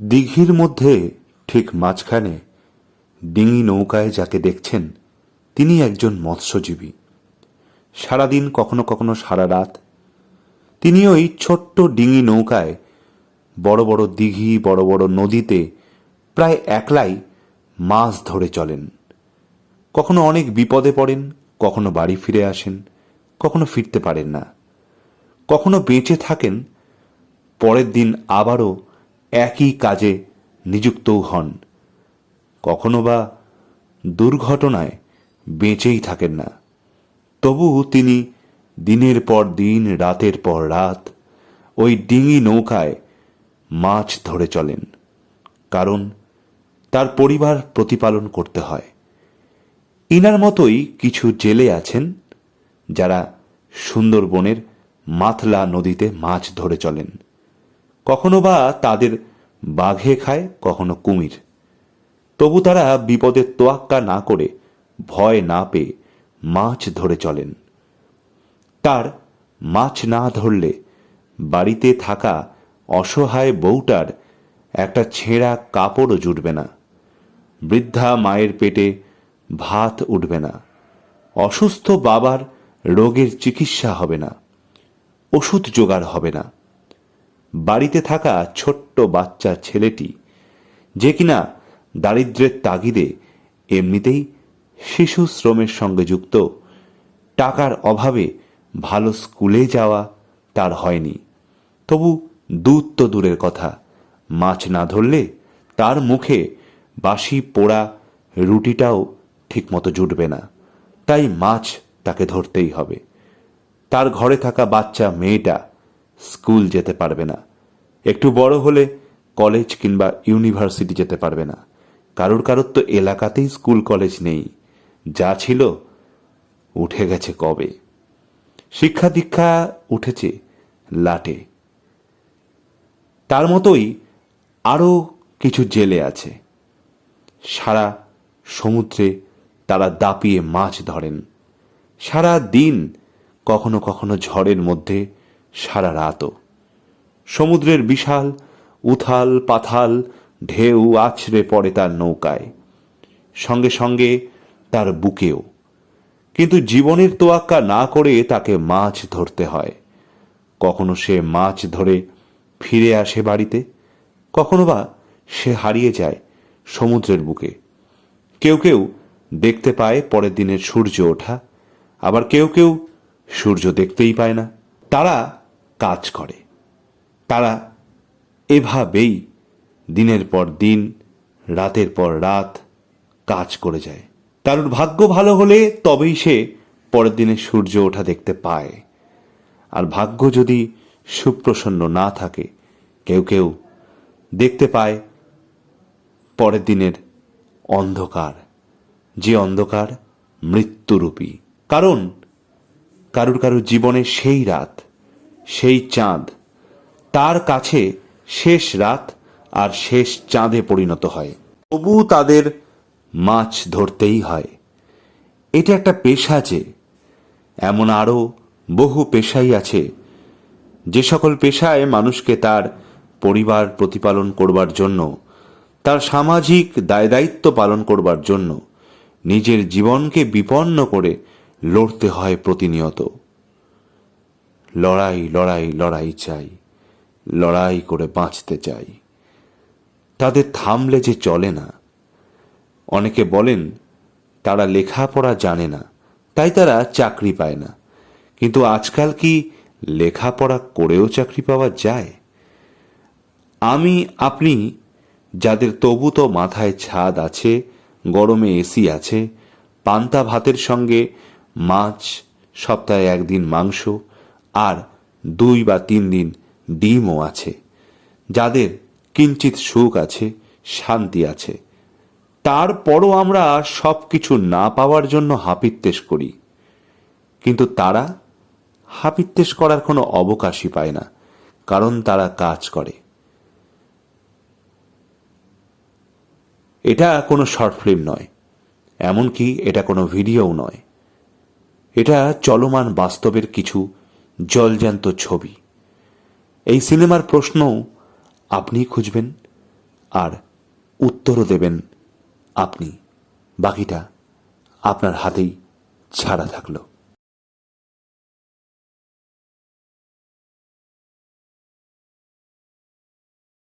দিঘির মধ্যে, ঠিক মাঝখানে, ডিঙি নৌকায় যাকে দেখছেন, তিনি একজন মৎস্যজীবী। সারাদিন কখনো কখনো সারা রাত, তিনি ওই ছোট্ট ডিঙি নৌকায়, বড় বড় দিঘি, বড় বড় নদীতে, প্রায় একলাই মাছ ধরে চলেন। কখনো অনেক বিপদে পড়েন, কখনো বাড়ি ফিরে আসেন, কখনো ফিরতে পারেন না। কখনো বেঁচে থাকেন, পরের দিন আবারও একই কাজে নিযুক্তও হন। কখনো বা দুর্ঘটনায় বেঁচেই থাকেন না। তবু তিনি দিনের পর দিন, রাতের পর রাত ওই ডিঙি নৌকায় মাছ ধরে চলেন, কারণ তার পরিবার প্রতিপালন করতে হয়। ইনার মতোই কিছু জেলে আছেন যারা সুন্দরবনের মাতলা নদীতে মাছ ধরে চলেন। কখনো বা তাদের বাঘে খায়, কখনো কুমির। তবু তারা বিপদের তোয়াক্কা না করে, ভয় না পেয়ে মাছ ধরে চলেন। তার মাছ না ধরলে বাড়িতে থাকা অসহায় বউটার একটা ছেঁড়া কাপড়ও জুটবে না। বৃদ্ধা মায়ের পেটে ভাত উঠবে না। অসুস্থ বাবার রোগের চিকিৎসা হবে না। ওষুধ জোগাড় হবে না। বাড়িতে থাকা ছোট্ট বাচ্চা ছেলেটি, যে কিনা দারিদ্র্যের তাগিদে এমনিতেই শিশু শ্রমের সঙ্গে যুক্ত, টাকার অভাবে ভালো স্কুলে যাওয়া তার হয়নি। তবু দুধ তো দূরের কথা, মাছ না ধরলে তার মুখে বাসি পোড়া রুটিটাও ঠিকমতো জুটবে না। তাই মাছ তাকে ধরতেই হবে। তার ঘরে থাকা বাচ্চা মেয়েটা স্কুল যেতে পারবে না। একটু বড় হলে কলেজ কিংবা ইউনিভার্সিটি যেতে পারবে না। কারোর কারোর তো এলাকাতেই স্কুল কলেজ নেই। যা ছিল উঠে গেছে কবে? শিক্ষা দীক্ষা উঠেছে লাটে। তার মতোই আরও কিছু জেলে আছে। সারা সমুদ্রে তারা দাপিয়ে মাছ ধরেন। সারা দিন কখনো কখনো ঝড়ের মধ্যে সারা রাতও। সমুদ্রের বিশাল, উথাল পাথাল, ঢেউ আছড়ে পড়ে তার নৌকায়। সঙ্গে সঙ্গে তার বুকেও। কিন্তু জীবনের তোয়াক্কা না করে তাকে মাছ ধরতে হয়। কখনো সে মাছ ধরে ফিরে আসে বাড়িতে, কখনো বা সে হারিয়ে যায় সমুদ্রের বুকে। কেউ কেউ দেখতে পায় পরের দিনের সূর্য ওঠা, আবার কেউ কেউ সূর্য দেখতেই পায় না। তারা কাজ করে। তারা এভাবেই দিনের পর দিন, রাতের পর রাত কাজ করে যায়। তার ভাগ্য ভালো হলে তবেই সে পরের দিনে সূর্য ওঠা দেখতে পায়। আর ভাগ্য যদি সুপ্রসন্ন না থাকে, কেউ কেউ দেখতে পায় পরের দিনের অন্ধকার, যে অন্ধকার মৃত্যুরূপী। কারণ কারুর কারুর জীবনে সেই রাত সেই চাঁদ। তার কাছে শেষ রাত আর শেষ চাঁদে পরিণত হয়। তবু তাদের মাছ ধরতেই হয়। এটা একটা পেশা যে, এমন আরও বহু পেশাই আছে। যে সকল পেশায় মানুষকে তার পরিবার প্রতিপালন করবার জন্য, তার সামাজিক দায় দায়িত্ব পালন করবার জন্য, নিজের জীবনকে বিপন্ন করে লড়তে হয় প্রতিনিয়ত। লড়াই লড়াই লড়াই চাই, লড়াই করে বাঁচতে চাই। তাদের থামলে যে চলে না। অনেকে বলেন, তারা লেখাপড়া জানে না, তাই তারা চাকরি পায় না। কিন্তু আজকাল কি লেখাপড়া করেও চাকরি পাওয়া যায়? আমি, আপনি, যাদের তবু তো মাথায় ছাদ আছে, গরমে এসি আছে, পান্তা ভাতের সঙ্গে মাছ, সপ্তাহে একদিন মাংস আর দুই বা তিন দিন ডিমও আছে। যাদের কিঞ্চিত সুখ আছে, শান্তি আছে। তারপরও আমরা সব কিছু না পাওয়ার জন্য হাপিত্তেশ করি। কিন্তু তারা হাপিত্তেশ করার কোনো অবকাশই পায় না, কারণ তারা কাজ করে। এটা কোনো শর্ট ফিল্ম নয়, এমনকি এটা কোনো ভিডিও নয়। এটা চলমান বাস্তবের কিছু জলজ্যান্ত ছবি। এই সিনেমার প্রশ্ন আপনি খুঁজবেন আর উত্তরও দেবেন আপনি। বাকিটা আপনার হাতেই ছাড়া থাকল।